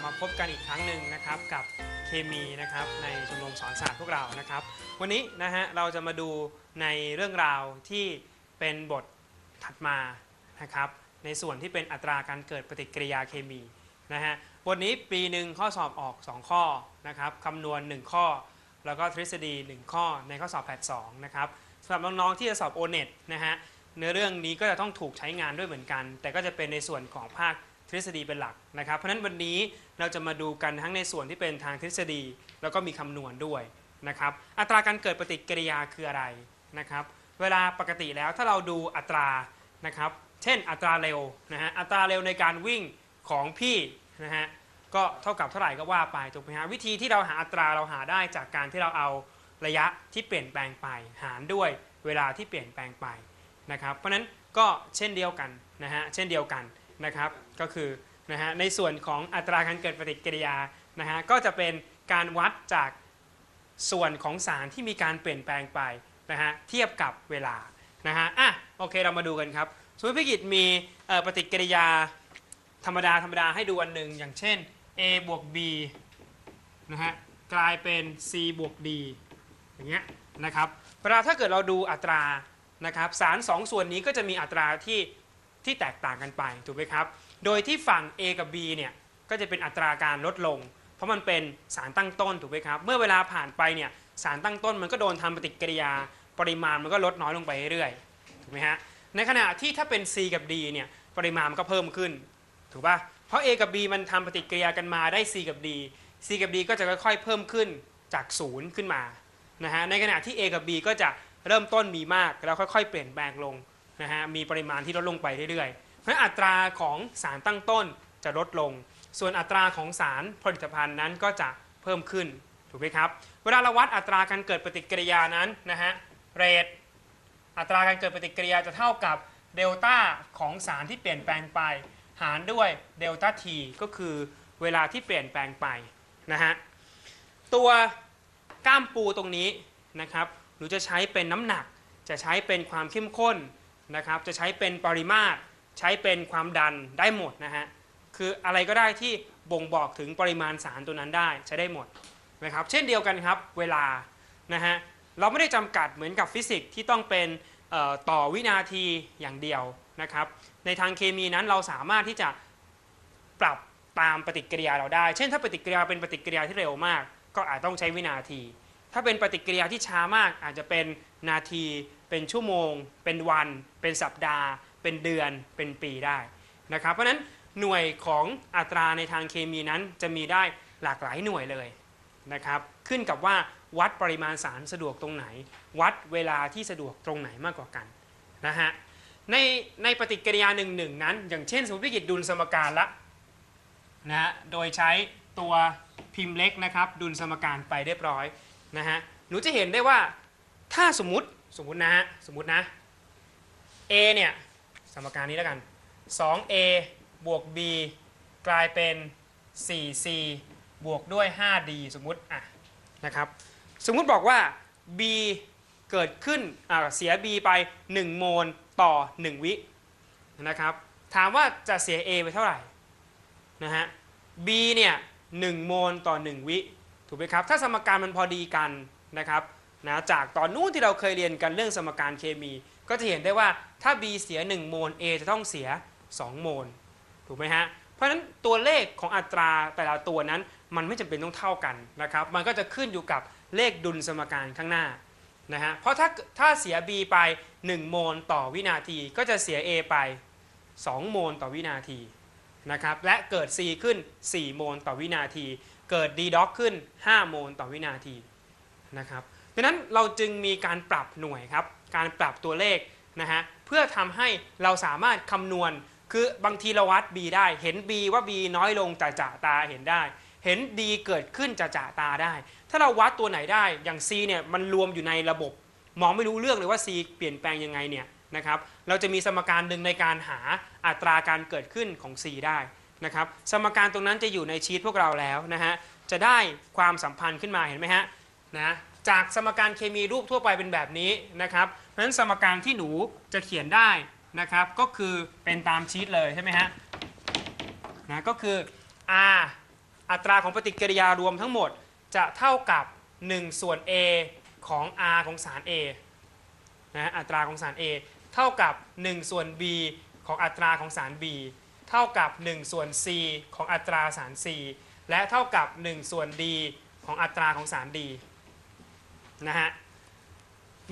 บมาพบกันอีกครั้งหนึ่งนะครับกับเคมีนะครับในชมรมสอนศาสตร์พวกเรานะครับ วันนี้นะฮะเราจะมาดูในเรื่องราวที่เป็นบทถัดมานะครับ ในส่วนที่เป็นอัตราการเกิดปฏิกิริยาเคมีนะฮะบทนี้ปีหนึ่งข้อสอบออก 2 ข้อนะครับคำนวณ 1 ข้อ แล้วก็ทฤษฎี 1 ข้อในข้อสอบแพท2นะครับสำหรับน้องๆที่จะสอบ o n e t นะฮะเนื้อเรื่องนี้ก็จะต้องถูกใช้งานด้วยเหมือนกัน แต่ก็จะเป็นในส่วนของภาค ทฤษฎีเป็นหลักนะครับ เพราะฉะนั้นวันนี้เราจะมาดูกันทั้งในส่วนที่เป็นทางทฤษฎี แล้วก็มีคำนวณด้วยนะครับ อัตราการเกิดปฏิกิริยาคืออะไรนะครับ เวลาปกติแล้วถ้าเราดูอัตรานะครับ เช่นอัตราเร็วนะฮะอัตราเร็วในการวิ่งของพี่นะฮะก็เท่ากับเท่าไหร่ก็ว่าไปถูกไหมฮะวิธีที่เราหาอัตราเราหาได้จากการที่เราเอาระยะที่เปลี่ยนแปลงไป หารด้วยเวลาที่เปลี่ยนแปลงไปนะครับ เพราะฉะนั้นก็เช่นเดียวกันนะฮะเช่นเดียวกัน นะครับก็คือนะฮะในส่วนของอัตราการเกิดปฏิกิริยานะฮะก็จะเป็นการวัดจากส่วนของสารที่มีการเปลี่ยนแปลงไปนะฮะเทียบกับเวลานะฮะอะโอเคเรามาดูกันครับสมมติพี่กิจมีปฏิกิริยาธรรมดาธรรมดาให้ดูอันหนึ่งอย่างเช่น a บวก b นะฮะกลายเป็น c บวก d อย่างเงี้ยนะครับเวลาถ้าเกิดเราดูอัตรานะครับสารสองส่วนนี้ก็จะมีอัตราที่ ที่แตกต่างกันไปถูกไหมครับ โดยที่ฝั่ง a กับ b เนี่ยก็จะเป็นอัตราการลดลง เพราะมันเป็นสารตั้งต้นถูกไหมครับ เมื่อเวลาผ่านไปเนี่ยสารตั้งต้นมันก็โดนทำปฏิกิริยาปริมาณมันก็ลดน้อยลงไปเรื่อยๆถูกไหมฮะในขณะที่ถ้าเป็น C กับ D เนี่ยปริมาณมันก็เพิ่มขึ้นถูกป่ะเพราะ A กับ B มันทำปฏิกิริยากันมาได้ C กับ D C กับ D ก็จะค่อยๆเพิ่มขึ้นจากศูนย์ขึ้นมานะฮะในขณะที่ A กับ B ก็จะเริ่มต้นมีมากแล้วค่อยๆ เปลี่ยนแปลงลง นะฮะมีปริมาณที่ลดลงไปเรื่อยๆเพราะอัตราของสารตั้งต้นจะลดลง ส่วนอัตราของสารผลิตภัณฑ์นั้นก็จะเพิ่มขึ้นถูกไหมครับเวลาเราวัดอัตราการเกิดปฏิกิริยานั้นนะฮะเรทอัตราการเกิดปฏิกิริยาจะเท่ากับเดลต้าของสารที่เปลี่ยนแปลงไปหารด้วยเดลต้าทีก็คือเวลาที่เปลี่ยนแปลงไปนะฮะตัวก้ามปูตรงนี้นะครับหนูจะใช้เป็นน้ำหนักจะใช้เป็นความเข้มข้น นะครับจะใช้เป็นปริมาตร ใช้เป็นความดันได้หมดนะฮะคืออะไรก็ได้ที่บ่งบอกถึงปริมาณสารตัวนั้นได้ใช้ได้หมดนะครับเช่นเดียวกันครับเวลานะฮะเราไม่ได้จำกัดเหมือนกับฟิสิกส์ที่ต้องเป็นต่อวินาทีอย่างเดียวนะครับในทางเคมีนั้นเราสามารถที่จะปรับตามปฏิกิริยาเราได้ เช่น ถ้าปฏิกิริยาเป็นปฏิกิริยาที่เร็วมาก ก็อาจต้องใช้วินาที ถ้าเป็นปฏิกิริยาที่ช้ามากอาจจะเป็นนาที เป็นชั่วโมง เป็นวัน เป็นสัปดาห์ เป็นเดือน เป็นปีได้นะครับ เพราะนั้นหน่วยของอัตราในทางเคมีนั้นจะมีได้หลากหลายหน่วยเลยนะครับขึ้นกับว่าวัดปริมาณสารสะดวกตรงไหน วัดเวลาที่สะดวกตรงไหนมากกว่ากันนะฮะในในปฏิกิริยาหนึ่งหนึ่งนั้น อย่างเช่นสมมติวิกฤตดุลสมการละนะฮะโดยใช้ตัวพิมพ์เล็กนะครับ ดุลสมการไปเรียบร้อยนะฮะหนูจะเห็นได้ว่าถ้าสมมติ สมมตินะฮะสมมตินะ a เนี่ยสมการนี้แล้วกัน 2a บวก b กลายเป็น 4c บวกด้วย 5d สมมุติอะนะครับสมมุติบอกว่า b เกิดขึ้นอ่าเสีย b ไป 1 โมลต่อ 1 วินะครับถามว่าจะเสีย a ไปเท่าไหร่นะฮะ b เนี่ย1โมลต่อ 1 วิ ถูกไหมครับ ถ้าสมการมันพอดีกันนะครับ นะจากตอนนู้นที่เราเคยเรียนกันเรื่องสมการเคมี ก็จะเห็นได้ว่าถ้า b เสีย 1 โมล a จะต้องเสีย 2 โมล ถูกไหมฮะ เพราะฉะนั้นตัวเลขของอัตราแต่ละตัวนั้นมันไม่จำเป็นต้องเท่ากันนะครับ มันก็จะขึ้นอยู่กับเลขดุลสมการข้างหน้านะฮะ เพราะถ้าถ้าเสีย b ไป 1 โมลต่อวินาที ก็จะเสีย a ไป 2 โมลต่อวินาทีนะครับ และเกิด c ขึ้น 4 โมลต่อวินาที เกิด d ด็อกขึ้น 5 โมลต่อวินาทีนะครับ ดังนั้นเราจึงมีการปรับหน่วยครับ การปรับตัวเลขนะฮะเพื่อทำให้เราสามารถคำนวณ คือบางทีเราวัด b ได้ เห็น b ว่า b น้อยลงจะจะตาเห็นได้ เห็น d เกิดขึ้นจะจะตาได้ ถ้าเราวัดตัวไหนได้อย่าง c เนี่ยมันรวมอยู่ในระบบ มองไม่รู้เรื่องเลยว่า c เปลี่ยนแปลงยังไงเนี่ยนะครับเราจะมีสมการหนึ่งในการหาอัตราการเกิดขึ้นของ c ได้นะครับสมการตรงนั้นจะอยู่ในชีตพวกเราแล้วนะฮะจะได้ความสัมพันธ์ขึ้นมาเห็นไหมฮะนะ จากสมการเคมีรูปทั่วไปเป็นแบบนี้นะครับเพราะฉะนั้นสมการที่หนูจะเขียนได้นะครับ ก็คือเป็นตามชีตเลยใช่ไหมฮะนะก็คือ r อัตราของปฏิกิริยารวมทั้งหมดจะเท่ากับ 1 ส่วน A ของ R ของสาร A นะอัตราของสาร A เท่ากับ 1 ส่วน B ของอัตราของสาร B เท่ากับ 1 ส่วน C ของอัตราสาร C และเท่ากับ 1 ส่วน D ของอัตราของสาร D นะฮะ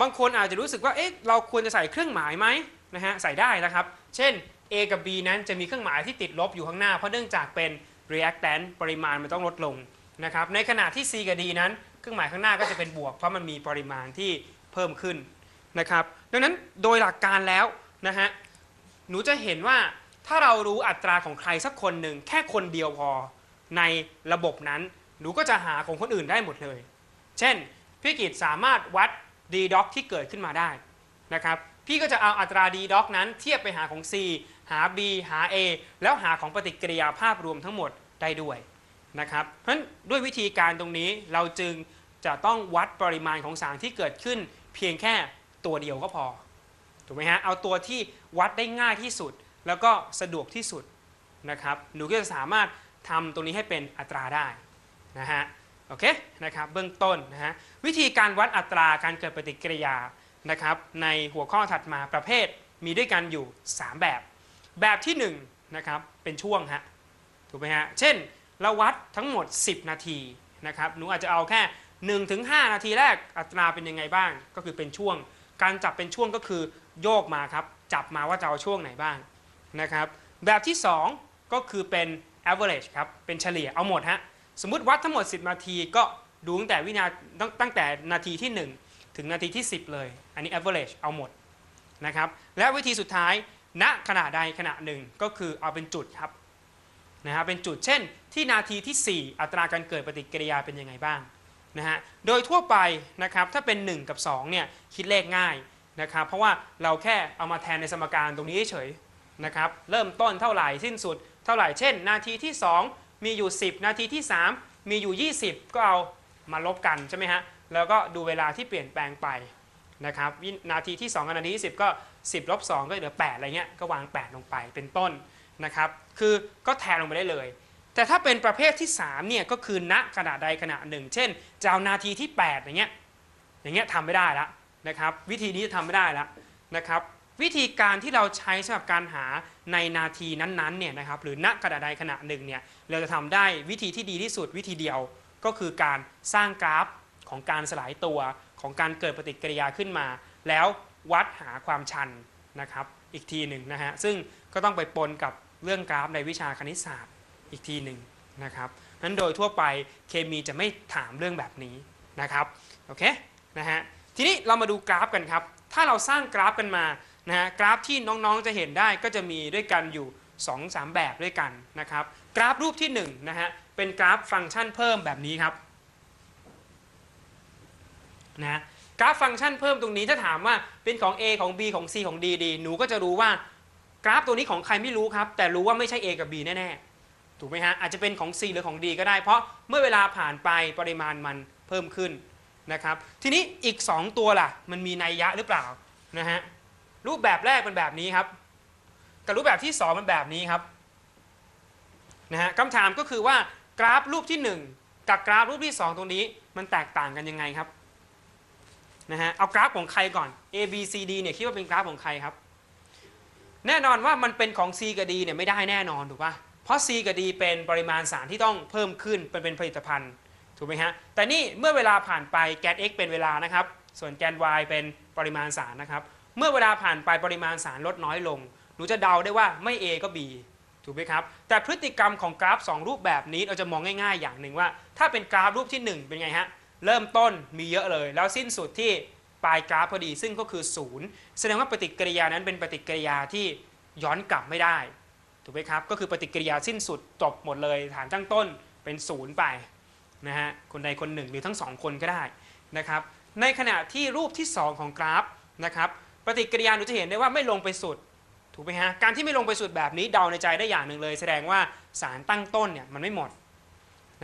บางคนอาจจะรู้สึกว่าเอ๊ะเราควรจะใส่เครื่องหมายไหมนะฮะใส่ได้นะครับ เช่น A กับ B นั้นจะมีเครื่องหมายที่ติดลบอยู่ข้างหน้า เพราะเนื่องจากเป็น reactant ปริมาณมันต้องลดลงนะครับในขณะที่ C กับ D นั้น เครื่องหมายข้างหน้าก็จะเป็นบวก เพราะมันมีปริมาณที่เพิ่มขึ้นนะครับดังนั้นโดยหลักการแล้วนะฮะหนูจะเห็นว่าถ้าเรารู้อัตราของใครสักคนหนึ่งแค่คนเดียวพอในระบบนั้น หนูก็จะหาของคนอื่นได้หมดเลย เช่น พี่กิจสามารถวัด d d o c ที่เกิดขึ้นมาได้นะครับพี่ก็จะเอาอัตรา d d o c นั้นเทียบไปหาของ C หา B หา A แล้วหาของปฏิกิริยาภาพรวมทั้งหมดได้ด้วยนะครับเพราะฉะนั้นด้วยวิธีการตรงนี้เราจึงจะต้องวัดปริมาณของสารที่เกิดขึ้น เพียงแค่ตัวเดียวก็พอถูกไหมฮะเอาตัวที่วัดได้ง่ายที่สุด แล้วก็สะดวกที่สุดนะครับหนูก็จะสามารถทำตรงนี้ให้เป็นอัตราได้นะฮะ โอเคนะครับเบื้องต้นนะฮะวิธีการวัดอัตราการเกิดปฏิกิริยานะครับในหัวข้อถัดมาประเภทมีด้วยกันอยู่ 3 แบบ แบบที่1นะครับเป็นช่วงฮะถูกไหมฮะเช่นเราวัดทั้งหมด 10 นาทีนะครับหนูอาจจะเอาแค่1ถึง5นาทีแรกอัตราเป็นยังไงบ้าง ก็คือเป็นช่วง การจับเป็นช่วงก็คือโยกมาครับจับมาว่าจะเอาช่วงไหนบ้างนะครับแบบที่ 2 ก็คือเป็น average ครับเป็นเฉลี่ยเอาหมดฮะ สมมติวัดทั้งหมด 10 นาทีก็ดูตั้งแต่วินาตั้งตั้งแต่นาทีที่ 1 ถึงนาทีที่ 10 เลย อันนี้ average เอาหมดนะครับและวิธีสุดท้ายณขณะใดขณะหนึ่งก็คือเอาเป็นจุดครับนะฮะเป็นจุดเช่น ที่นาทีที่ 4 อัตราการเกิดปฏิกิริยาเป็นยังไงบ้างนะฮะโดยทั่วไปนะครับถ้าเป็น 1 กับ 2 เนี่ยคิดเลขง่ายนะครับเพราะว่าเราแค่เอามาแทนในสมการตรงนี้เฉยนะครับเริ่มต้นเท่าไหร่สิ้นสุดเท่าไหร่เช่น นาทีที่ 2 มีอยู่ 10 นาทีที่ 3 มีอยู่ 20 ก็เอามาลบกันใช่ไหมฮะ แล้วก็ดูเวลาที่เปลี่ยนแปลงไปนะครับนาทีที่2กับนาทีที่10 ก็ 10ลบ2ก็เหลือ 8 อะไรเงี้ย ก็วาง 8 ลงไปเป็นต้นนะครับ คือก็แทนลงไปได้เลย แต่ถ้าเป็นประเภทที่3เนี่ยก็คือณขณะใดขณะหนึ่ง เช่นจะเอานาทีที่8อย่างเงี้ย อย่างเงี้ยทำไม่ได้ละนะครับ วิธีนี้จะทำไม่ได้ละนะครับ วิธีการที่เราใช้สำหรับการหาในนาทีนั้นๆเนี่ยนะครับหรือณขณะใดขณะหนึ่งเนี่ยเราจะทำได้วิธีที่ดีที่สุดวิธีเดียวก็คือการสร้างกราฟของการสลายตัวของการเกิดปฏิกิริยาขึ้นมา แล้ววัดหาความชันนะครับอีกทีหนึ่งนะฮะซึ่งก็ต้องไปปนกับเรื่องกราฟในวิชาคณิตศาสตร์อีกทีหนึ่งนะครับนั้นโดยทั่วไปเคมีจะไม่ถามเรื่องแบบนี้นะครับโอเคนะฮะทีนี้เรามาดูกราฟกันครับ ถ้าเราสร้างกราฟกันมา นะฮะกราฟที่น้องๆจะเห็นได้ก็จะมีด้วยกันอยู่ 2-3 แบบด้วยกันนะครับ กราฟรูปที่1นะฮะเป็นกราฟฟังก์ชันเพิ่มแบบนี้ครับนะกราฟฟังก์ชันเพิ่มตรงนี้ถ้าถามว่าเป็นของ A ของ B ของ C ของ D ดีหนูก็จะรู้ว่ากราฟตัวนี้ของใครไม่รู้ครับ แต่รู้ว่าไม่ใช่ A กับ B แน่ๆถูกไหมฮะอาจจะเป็นของ C หรือของ D ก็ได้ เพราะเมื่อเวลาผ่านไปปริมาณมันเพิ่มขึ้นนะครับ ทีนี้อีก 2 ตัวล่ะ มันมีนัยยะหรือเปล่านะฮะ รูปแบบแรกเป็นแบบนี้ครับ กับรูปแบบที่2มันแบบนี้ครับนะฮะคำถามก็คือว่ากราฟรูปที่ 1 กับกราฟรูปที่ 2 ตรงนี้มันแตกต่างกันยังไงครับนะฮะเอากราฟของใครก่อน A B C D เนี่ยคิดว่าเป็นกราฟของใครครับ แน่นอนว่ามันเป็นของ C กับ D เนี่ยไม่ได้แน่นอนถูกปะเพราะ C กับ D เป็นปริมาณสารที่ต้องเพิ่มขึ้นเป็นเป็นผลิตภัณฑ์ถูกไหมฮะแต่นี่เมื่อเวลาผ่านไปแกน x เป็นเวลานะครับ ส่วนแกน y เป็นปริมาณสารนะครับ เมื่อเวลาผ่านไปปริมาณสารลดน้อยลง หนูจะเดาได้ว่าไม่ A ก็ B ถูกไหมครับ แต่พฤติกรรมของกราฟ 2 รูปแบบนี้เราจะมองง่ายๆ อย่างหนึ่งว่า ถ้าเป็นกราฟรูปที่ 1 เป็นไงฮะ เริ่มต้นมีเยอะเลย แล้วสิ้นสุดที่ปลายกราฟพอดีซึ่งก็คือ 0 แสดงว่าปฏิกิริยานั้นเป็นปฏิกิริยาที่ย้อนกลับไม่ได้ ถูกไหมครับ ก็คือปฏิกิริยาสิ้นสุดจบหมดเลยฐานตั้งต้นเป็นศูนย์ไปนะฮะคนใดคนหนึ่งหรือทั้งสองคนก็ได้นะครับในขณะที่รูปที่ 2 ของกราฟนะครับ ปฏิกิริยาหนูจะเห็นได้ว่าไม่ลงไปสุดถูกไหมฮะการที่ไม่ลงไปสุดแบบนี้เดาในใจได้อย่างหนึ่งเลย แสดงว่าสารตั้งต้นเนี่ยมันไม่หมด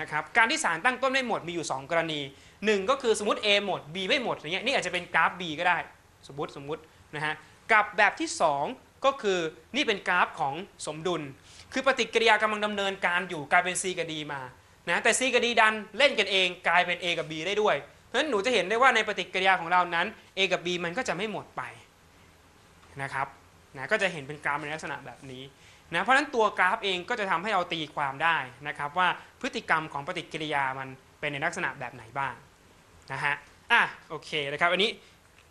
นะครับการที่สารตั้งต้นไม่หมดมีอยู่ 2 กรณี 1 ก็คือสมมติ A หมด B ไม่หมดอย่างเงี้ยนี่อาจจะเป็นกราฟ B ก็ได้สมมติสมมตินะฮะกับแบบที่ 2 ก็คือนี่เป็นกราฟของสมดุล คือปฏิกิริยากำลังดำเนินการอยู่กลายเป็น C กับ D มานะแต่ C กับ D ดันเล่นกันเองกลายเป็น A กับ B ได้ด้วยเพราะฉะนั้นหนูจะเห็นได้ว่าในปฏิกิริยาของเรานั้น A กับ B มันก็จะไม่หมดไป นะครับนะก็จะเห็นเป็นกราฟในลักษณะแบบนี้นะเพราะฉะนั้นตัวกราฟเองก็จะทำให้เราตีความได้นะครับว่าพฤติกรรมของปฏิกิริยามันเป็นในลักษณะแบบไหนบ้างนะฮะอะโอเคนะครับอันนี้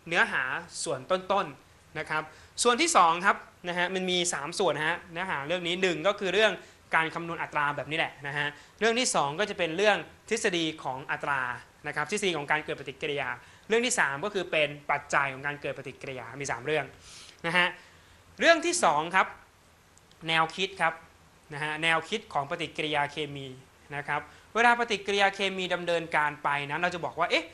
เนื้อหาส่วนต้นๆนะครับส่วนที่2ครับนะฮะมันมี 3 ส่วนนะฮะเนื้อหาเรื่องนี้หนึ่งก็คือเรื่องการคำนวณอัตราแบบนี้แหละนะฮะเรื่องที่ 2 ก็จะเป็นเรื่องทฤษฎีของอัตรานะครับทฤษฎีของการเกิดปฏิกิริยา เรื่องที่ 3 ก็คือเป็นปัจจัยของการเกิดปฏิกิริยามี 3 เรื่อง นะฮะเรื่องที่2ครับแนวคิดครับนะฮะแนวคิดของปฏิกิริยาเคมีนะครับเวลาปฏิกิริยาเคมีดำเนินการไปนะเราจะบอกว่าเอ๊ะ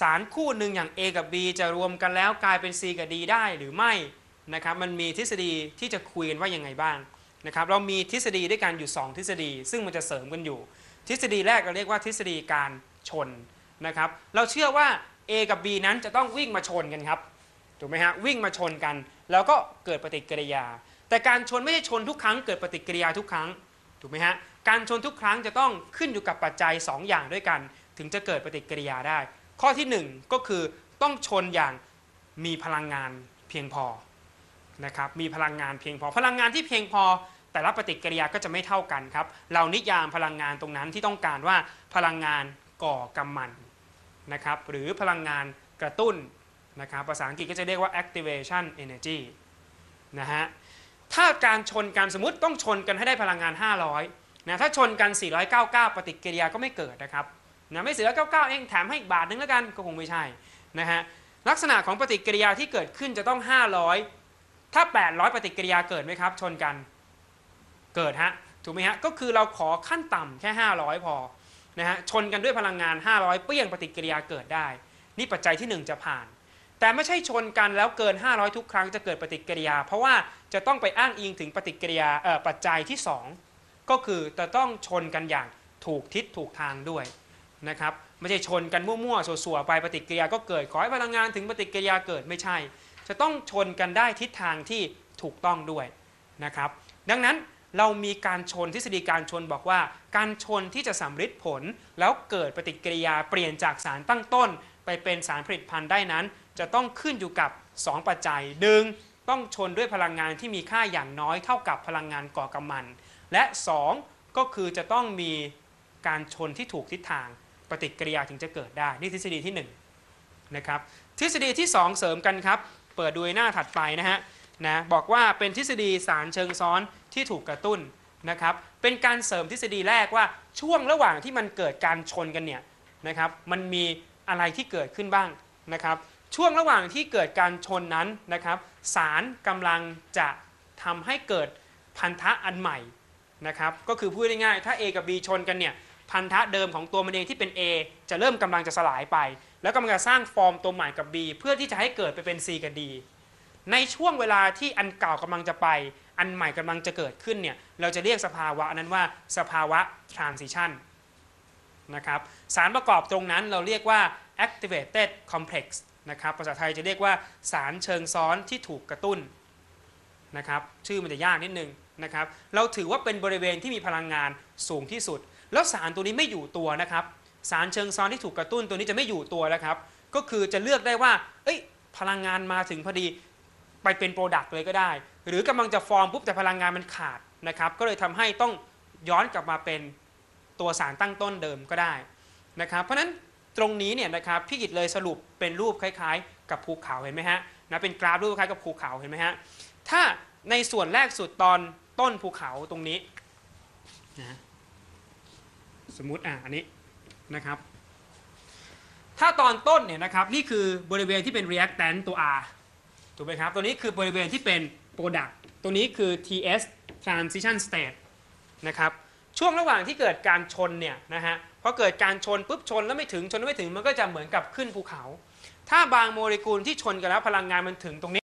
สารคู่หนึ่งอย่าง A กับ B จะรวมกันแล้วกลายเป็น C กับ D ได้หรือไม่นะครับมันมีทฤษฎีที่จะคุยกันว่ายังไงบ้างนะครับเรามีทฤษฎีด้วยกันอยู่ 2 ทฤษฎี ซึ่งมันจะเสริมกันอยู่ ทฤษฎีแรกเราเรียกว่าทฤษฎีการชนนะครับเราเชื่อว่า A กับ B นั้นจะต้องวิ่งมาชนกันครับถูกไหมฮะวิ่งมาชนกัน แล้วก็เกิดปฏิกิริยา แต่การชนไม่ใช่ชนทุกครั้งเกิดปฏิกิริยาทุกครั้งถูกไหมฮะการชนทุกครั้งจะต้องขึ้นอยู่กับปัจจัย 2 อย่างด้วยกัน ถึงจะเกิดปฏิกิริยาได้ ข้อทีหนึ่1 ก็คือต้องชนอย่างมีพลังงานเพียงพอนะครับมีพลังงานเพียงพอ พลังงานที่เพียงพอ แต่ละปฏิกิริยาก็จะไม่เท่ากันครับ เรานิยามพลังงานตรงนั้นที่ต้องการว่าพลังงานก่อกำมันนะครับหรือพลังงานกระตุ้น นะครับภาษาอังกฤษก็จะเรียกว่า activation energy นะฮะถ้าการชนกันสมมติต้องชนกันให้ได้พลังงาน 500นะถ้าชนกัน 499 ปฏิกิริยาก็ไม่เกิดนะครับนะไม่499 เองแถมให้อีกบาทนึงแล้วกันก็คงไม่ใช่นะฮะลักษณะของปฏิกิริยาที่เกิดขึ้นจะต้อง 500 ถ้า 800 ปฏิกิริยาเกิดไหมครับ ชนกันเกิดฮะถูกไหมฮะก็คือเราขอขั้นต่ำแค่ 500 พอนะฮะชนกันด้วยพลังงาน 500 เปี้ยงปฏิกิริยาเกิดได้ นี่ปัจจัยที่ 1 จะผ่าน แต่ไม่ใช่ชนกันแล้วเกิน 500 ทุกครั้งจะเกิดปฏิกิริยา เพราะว่าจะต้องไปอ้างอิงถึงปฏิกิริยาปัจจัยที่ 2 ก็คือจะต้องชนกันอย่างถูกทิศถูกทางด้วยนะครับไม่ใช่ชนกันมั่วๆสัวๆไปปฏิกิริยาก็เกิดขอให้พลังงานถึงปฏิกิริยาเกิดไม่ใช่ จะต้องชนกันได้ทิศทางที่ถูกต้องด้วยนะครับ ดังนั้นเรามีการชนทฤษฎีการชนบอกว่า การชนที่จะสำฤทธิ์ผล แล้วเกิดปฏิกิริยาเปลี่ยนจากสารตั้งต้น ไปเป็นสารผลิตภัณฑ์ได้นั้น จะต้องขึ้นอยู่กับ 2 ปัจจัยดึงต้องชนด้วยพลังงานที่มีค่าอย่างน้อยเท่ากับพลังงานก่อกำมัน และ 2 ก็คือจะต้องมีการชนที่ถูกทิศทางปฏิกิริยาถึงจะเกิดได้ นี่ทฤษฎีที่1นะครับทฤษฎีที่ 2 เสริมกันครับ เปิดดูหน้าถัดไปนะฮะนะบอกว่าเป็นทฤษฎีสารเชิงซ้อนที่ถูกกระตุ้นนะครับเป็นการเสริมทฤษฎีแรกว่าช่วงระหว่างที่มันเกิดการชนกันเนี่ยนะครับมันมีอะไรที่เกิดขึ้นบ้างนะครับ ช่วงระหว่างที่เกิดการชนนั้นนะครับ สารกำลังจะทำให้เกิดพันธะอันใหม่นะครับก็คือพูดง่ายๆถ้า A กับ B ชนกันเนี่ยพันธะเดิมของตัวมันเองที่เป็น A จะเริ่มกำลังจะสลายไป แล้วกำลังจะสร้างฟอร์มตัวใหม่กับ B เพื่อที่จะให้เกิดไปเป็น C กับ D ในช่วงเวลาที่อันเก่ากำลังจะไป อันใหม่กำลังจะเกิดขึ้นเนี่ยเราจะเรียกสภาวะนั้นว่าสภาวะ transition นะครับสารประกอบตรงนั้นเราเรียกว่า activated complex นะครับภาษาไทยจะเรียกว่าสารเชิงซ้อนที่ถูกกระตุ้นนะครับชื่อมันจะยากนิดนึงนะครับเราถือว่าเป็นบริเวณที่มีพลังงานสูงที่สุด แล้วสารตัวนี้ไม่อยู่ตัวนะครับสารเชิงซ้อนที่ถูกกระตุ้นตัวนี้จะไม่อยู่ตัวแล้วครับก็คือจะเลือกได้ว่า เอ้ย พลังงานมาถึงพอดีไปเป็นโปรดักต์เลยก็ได้ หรือกำลังจะฟอร์มปุ๊บแต่พลังงานมันขาดนะครับก็เลยทำให้ต้องย้อนกลับมาเป็นตัวสารตั้งต้นเดิมก็ได้นะครับเพราะฉะนั้น ตรงนี้เนี่ยนะครับพี่กิจเลยสรุปเป็นรูปคล้าย ๆ กับภูเขาเห็นไหมฮะนะเป็นกราฟรูปคล้ายกับภูเขาเห็นไหมฮะถ้าในส่วนแรกสุดตอนต้นภูเขาตรงนี้นะสมมติอะอันนี้นะครับ ถ้าตอนต้นเนี่ยนะครับนี่คือบริเวณที่เป็น reactant ตัว R ถูกไหมครับ ตัวนี้คือบริเวณที่เป็น product ตัวนี้คือ TS transition state นะครับ ช่วงระหว่างที่เกิดการชนเนี่ยนะฮะพอเกิดการชนปุ๊บชนแล้วไม่ถึงชนแล้วไม่ถึงมันก็จะเหมือนกับขึ้นภูเขา ถ้าบางโมเลกุลที่ชนกันแล้วพลังงานมันถึงตรงนี้